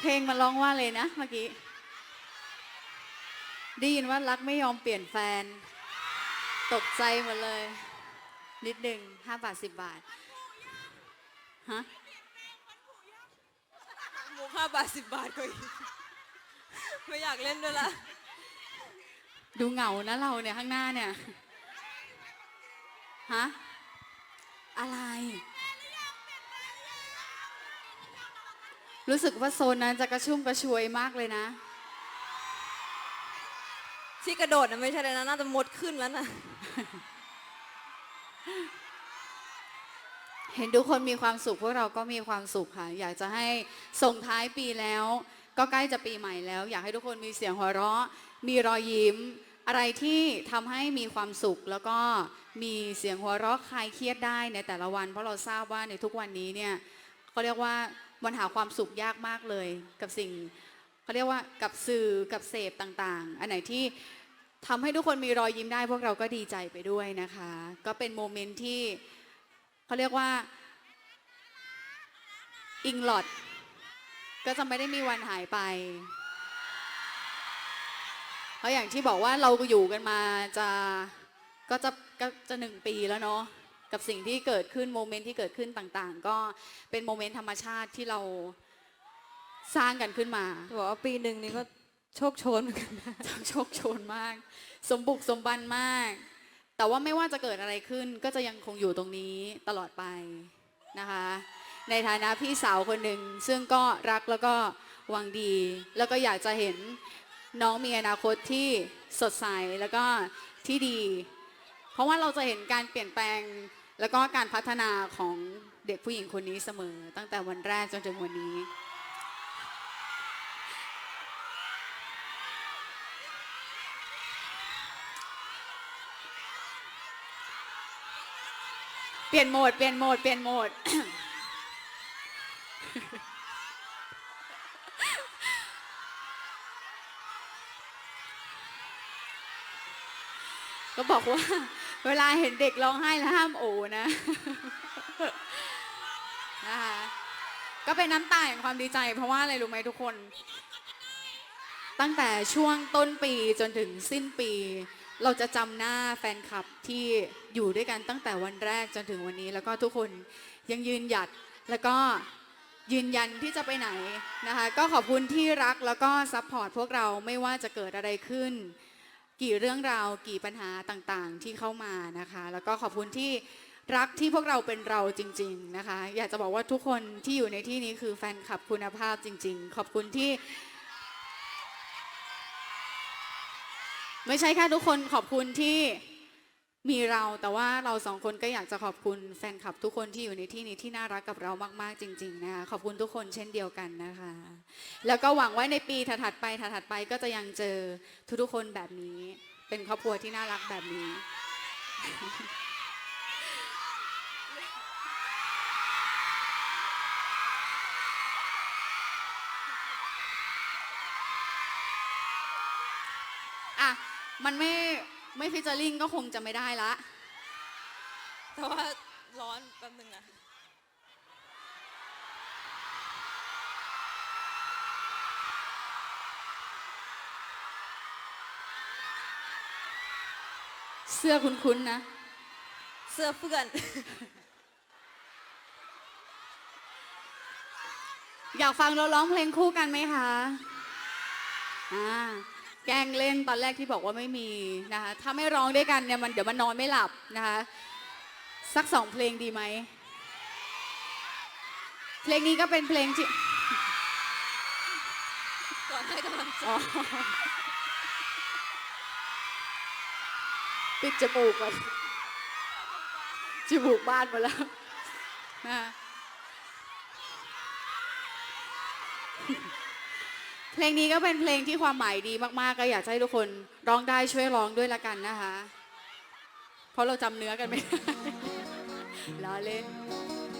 เพลงมันร้องว่าเลยนะเมื่อกี้ได้ยินว่ารักไม่ยอมเปลี่ยนแฟน ตกใจหมดเลย นิดหนึ่งห้าบาทสิบบาทฮะหมูค่าบาทสิบบาทก็อีกไม่อยากเล่นด้วยละดูเหงานะเราเนี่ยข้างหน้าเนี่ยฮะอะไร รู้สึกว่าโซนนั้นจะกระชุ่มกระชวยมากเลยนะ ที่กระโดดนะไม่ใช่เลยนะ น่าจะมดขึ้นแล้วนะ เห็นทุกคนมีความสุขพวกเราก็มีความสุขค่ะ อยากจะให้ส่งท้ายปีแล้ว ก็ใกล้จะปีใหม่แล้ว อยากให้ทุกคนมีเสียงหัวเราะ มีรอยยิ้ม อะไรที่ทำให้มีความสุข แล้วก็มีเสียงหัวเราะคลายเครียดได้ในแต่ละวัน เพราะเราทราบว่าในทุกวันนี้เนี่ยเขาเรียกว่า มันหาความสุขยากมากเลย กับสิ่งเขาเรียกว่ากับสื่อกับเสพต่างๆ อันไหนที่ทำให้ทุกคนมีรอยยิ้มได้พวกเราก็ดีใจไปด้วยนะคะ ก็เป็นโมเมนต์ที่เขาเรียกว่าอิงลอดก็จะไม่ได้มีวันหายไปเพราะอย่างที่บอกว่าเราอยู่กันมาจะก็จะก็จะหนึ่งปีแล้วเนาะ กับสิ่งที่เกิดขึ้นโมเมนต์ที่เกิดขึ้นต่างๆ ก็เป็นโมเมนต์ธรรมชาติที่เราสร้างกันขึ้นมาบอกว่าปีหนึ่งนี้ก็โชคโชนเหมือนกันนะโชคโชนมาก สมบุกสมบันมาก แต่ว่าไม่ว่าจะเกิดอะไรขึ้นก็จะยังคงอยู่ตรงนี้ตลอดไปนะคะ ในฐานะพี่สาวคนหนึ่งซึ่งก็รักแล้วก็หวังดี แล้วก็อยากจะเห็นน้องมีอนาคตที่สดใสแล้วก็ที่ดีเพ ราะว่าเราจะเห็นการเปลี่ยนแปลงแล้วก็การพัฒนาของเด็กผู้หญิงคนนี้เสมอ ตั้งแต่วันแรกจนถึงวันนี้ เปลี่ยนโหมด เปลี่ยนโหมด เปลี่ยนโหมด ก็บอกว่า เวลาเห็นเด็กร้องไห้แล้วห้ามโอนะนะคะก็เป็นน้ำตาแห่งความดีใจ เพราะว่าอะไรรู้ไหมทุกคน ตั้งแต่ช่วงต้นปีจนถึงสิ้นปี เราจะจำหน้าแฟนคลับที่อยู่ด้วยกันตั้งแต่วันแรกจนถึงวันนี้ แล้วก็ทุกคนยังยืนหยัดแล้วก็ยืนยันที่จะไปไหนนะคะ ก็ขอบคุณที่รักแล้วก็ซัพพอร์ตพวกเราไม่ว่าจะเกิดอะไรขึ้น กี่เรื่องราวกี่ปัญหาต่างๆ ที่เข้ามานะคะ แล้วก็ขอบคุณที่รักที่พวกเราเป็นเราจริง ๆนะคะ อยากจะบอกว่าทุกคนที่อยู่ในที่นี้คือแฟนคลับคุณภาพจริง ๆ ขอบคุณที่ ไม่ใช่แค่ทุกคนขอบคุณที่ มีเราแต่ว่าเราสองคนก็อยากจะขอบคุณแฟนคลับทุกคนที่อยู่ในที่นี้ที่น่ารักกับเรามากๆจริง ๆ นะคะขอบคุณทุกคนเช่นเดียวกันนะคะ แล้วก็หวังไว่าในปีถัดไปถัดไปก็จะยังเจอทุกๆคนแบบนี้ เป็นครอบครัวที่น่ารักแบบนี้ อะ มันไม่ ไม่ฟิชเจอริงก็คงจะไม่ได้ละ แต่ว่าร้อนแป๊บนึงนะ เสื้อคุ้นๆนะ เสื้อเพื่อน อยากฟังเราร้องเพลงคู่กันไหมคะ อ่า แกล้งเล่นตอนแรกที่บอกว่าไม่มีนะคะถ้าไม่ร้องด้วยกันเนี่ยมันเดี๋ยวมันนอนไม่หลับนะคะสักสองเพลงดีไหมเพลงนี้ก็เป็นเพลงที่ก่อนให้กำลังใจอ๋อปิดจมูกก่อนจมูกบ้านมาแล้วนะ เพลงนี้ก็เป็นเพลงที่ความหมายดีมากๆ ก็อยากให้ทุกคนร้องได้ช่วยร้องด้วยละกันนะคะ เพราะเราจำเนื้อกันไม่ได้ล้อเล่น